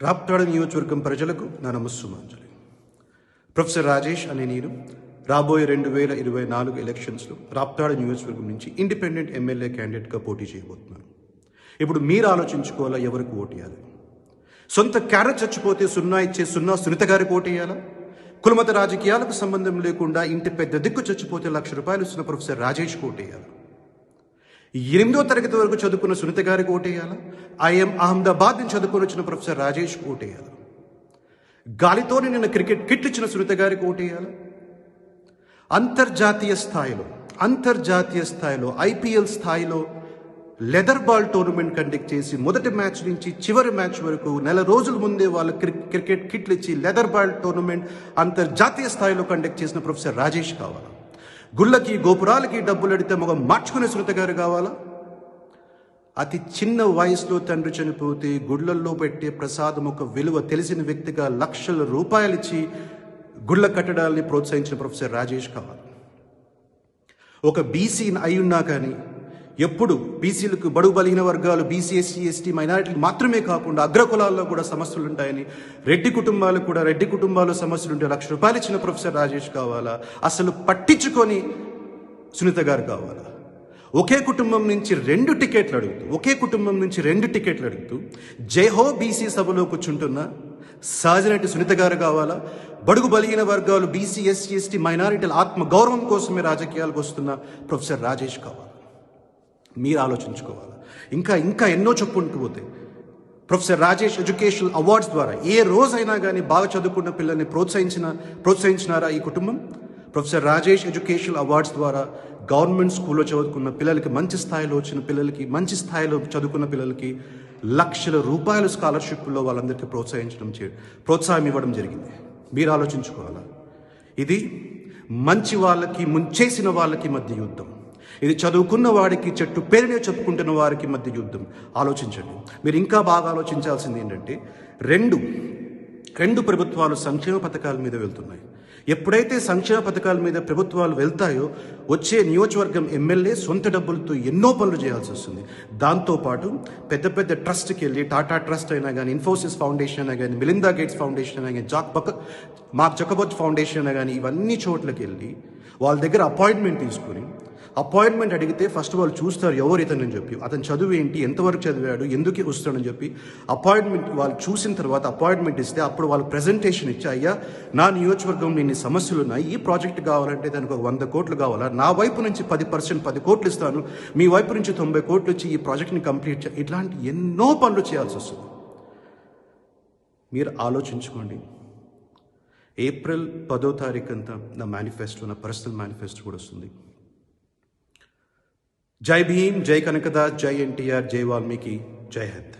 రాప్తాడ నియోజకవర్గం ప్రజలకు నా నమస్సుమాంజలి. ప్రొఫెసర్ రాజేష్ అనే నేను రాబోయే రెండు వేల ఇరవై నాలుగు ఎలక్షన్స్లో రాప్తాడ నియోజకవర్గం నుంచి ఇండిపెండెంట్ ఎమ్మెల్యే క్యాండిడేట్గా పోటీ చేయబోతున్నాను. ఇప్పుడు మీరు ఆలోచించుకోవాలా ఎవరికి ఓటేయాలి సొంత క్యారెట్ చచ్చిపోతే సున్నా ఇచ్చే సున్నా సునీత గారికి ఓటేయాలా కులమత రాజకీయాలకు సంబంధం లేకుండా ఇంటి పెద్ద దిక్కు చచ్చిపోతే లక్ష రూపాయలు ఇస్తున్న ప్రొఫెసర్ రాజేష్ ఓటేయాలి ఎనిమిదో తరగతి వరకు చదువుకున్న సునీత గారికి ఓటేయాలా? ఐఎం అహ్మదాబాద్ నుంచి చదువుకొని వచ్చిన ప్రొఫెసర్ రాజేష్ ఓటేయాలి? గాలితోనే నిన్న క్రికెట్ కిట్లు ఇచ్చిన సునీత గారికి ఓటేయాలా? అంతర్జాతీయ స్థాయిలో అంతర్జాతీయ స్థాయిలో ఐపీఎల్ స్థాయిలో లెదర్ బాల్ టోర్నమెంట్ కండక్ట్ చేసి మొదటి మ్యాచ్ నుంచి చివరి మ్యాచ్ వరకు నెల రోజుల ముందే వాళ్ళు క్రికెట్ కిట్లు ఇచ్చి లెదర్ బాల్ టోర్నమెంట్ అంతర్జాతీయ స్థాయిలో కండక్ట్ చేసిన ప్రొఫెసర్ రాజేష్ కావాలా? గుళ్ళకి గోపురాలకి డబ్బులు అడిగితే మొగ మార్చుకునే సునీత గారు కావాలా? అతి చిన్న వయసులో తండ్రి చనిపోతే గుళ్ళల్లో పెట్టే ప్రసాదం ఒక విలువ తెలిసిన వ్యక్తిగా లక్షల రూపాయలు ఇచ్చి గుళ్ళ కట్టడాల్ని ప్రోత్సహించిన ప్రొఫెసర్ రాజేష్ కావాలి. ఒక బీసీని అయి ఉన్నా కానీ ఎప్పుడు బీసీలకు బడుగు బలిగిన వర్గాలు బీసీ ఎస్సీ ఎస్టీ మైనారిటీలు మాత్రమే కాకుండా అగ్రకులాల్లో కూడా సమస్యలు ఉంటాయని రెడ్డి కుటుంబాలకు కూడా రెడ్డి కుటుంబాల్లో సమస్యలు ఉంటే లక్ష రూపాయలు ఇచ్చిన ప్రొఫెసర్ రాజేష్ కావాలా? అసలు పట్టించుకొని సునీత గారు కావాలా? ఒకే కుటుంబం నుంచి రెండు టికెట్లు అడుగుతూ ఒకే కుటుంబం నుంచి రెండు టికెట్లు అడుగుతూ జైహో బీసీ సభలో కూర్చుంటున్న సహజనటి సునీత గారు కావాలా? బడుగు బలిగిన వర్గాలు బీసీ ఎస్సీ ఎస్టీ మైనారిటీల ఆత్మ గౌరవం కోసమే రాజకీయాలకు వస్తున్న ప్రొఫెసర్ రాజేష్ కావాలా? మీరు ఆలోచించుకోవాలి. ఇంకా ఇంకా ఎన్నో చెప్పుకుంటూ పోతాయి ప్రొఫెసర్ రాజేష్ ఎడ్యుకేషనల్ అవార్డ్స్ ద్వారా ఏ రోజైనా కానీ బాగా చదువుకున్న పిల్లల్ని ప్రోత్సహించిన ప్రోత్సహించినారా ఈ కుటుంబం? ప్రొఫెసర్ రాజేష్ ఎడ్యుకేషనల్ అవార్డ్స్ ద్వారా గవర్నమెంట్ స్కూల్లో చదువుకున్న పిల్లలకి మంచి స్థాయిలో వచ్చిన పిల్లలకి మంచి స్థాయిలో చదువుకున్న పిల్లలకి లక్షల రూపాయల స్కాలర్షిప్లో వాళ్ళందరికీ ప్రోత్సహించడం చే ప్రోత్సాహం ఇవ్వడం జరిగింది. మీరు ఆలోచించుకోవాలా? ఇది మంచి వాళ్ళకి ముంచేసిన వాళ్ళకి మధ్య యుద్ధం. ఇది చదువుకున్న వాడికి చెట్టు పేరునే చెప్పుకుంటున్న వారికి మధ్య యుద్ధం. ఆలోచించండి. మీరు ఇంకా బాగా ఆలోచించాల్సింది ఏంటంటే రెండు రెండు ప్రభుత్వాలు సంక్షేమ పథకాల మీద వెళ్తున్నాయి. ఎప్పుడైతే సంక్షేమ పథకాల మీద ప్రభుత్వాలు వెళ్తాయో వచ్చే నియోజకవర్గం ఎమ్మెల్యే సొంత డబ్బులతో ఎన్నో పనులు చేయాల్సి వస్తుంది. దాంతోపాటు పెద్ద పెద్ద ట్రస్ట్కి వెళ్ళి టాటా ట్రస్ట్ అయినా కానీ ఇన్ఫోసిస్ ఫౌండేషన్ అయినా కానీ మిలిందా గేట్స్ ఫౌండేషన్ అయినా కానీ జాక్ బక మార్క్ జకబోత్ ఫౌండేషన్ అయినా కానీ ఇవన్నీ చోట్లకి వెళ్ళి వాళ్ళ దగ్గర అపాయింట్మెంట్ తీసుకుని అపాయింట్మెంట్ అడిగితే ఫస్ట్ వాళ్ళు చూస్తారు ఎవరు ఇతను చెప్పి. అతను చదువు ఏంటి? ఎంతవరకు చదివాడు? ఎందుకు వస్తాడని చెప్పి. అపాయింట్మెంట్ వాళ్ళు చూసిన తర్వాత అపాయింట్మెంట్ ఇస్తే అప్పుడు వాళ్ళు ప్రెజెంటేషన్ ఇచ్చి అయ్యా నా నియోజకవర్గం ఇన్ని సమస్యలు ఉన్నాయి. ఈ ప్రాజెక్ట్ కావాలంటే దానికి ఒక వంద కోట్లు కావాలా? నా వైపు నుంచి పది పర్సెంట్ పది కోట్లు ఇస్తాను. మీ వైపు నుంచి తొంభై కోట్లు వచ్చి ఈ ప్రాజెక్ట్ని కంప్లీట్ చే ఇట్లాంటి ఎన్నో పనులు చేయాల్సి వస్తుంది. మీరు ఆలోచించుకోండి. ఏప్రిల్ పదో తారీఖు అంతా నా మేనిఫెస్టో నా పర్సనల్ మేనిఫెస్టో కూడా వస్తుంది. जय भीम जय कनकदास जय एन टी आर जय वाल्मीकि जय हिंद।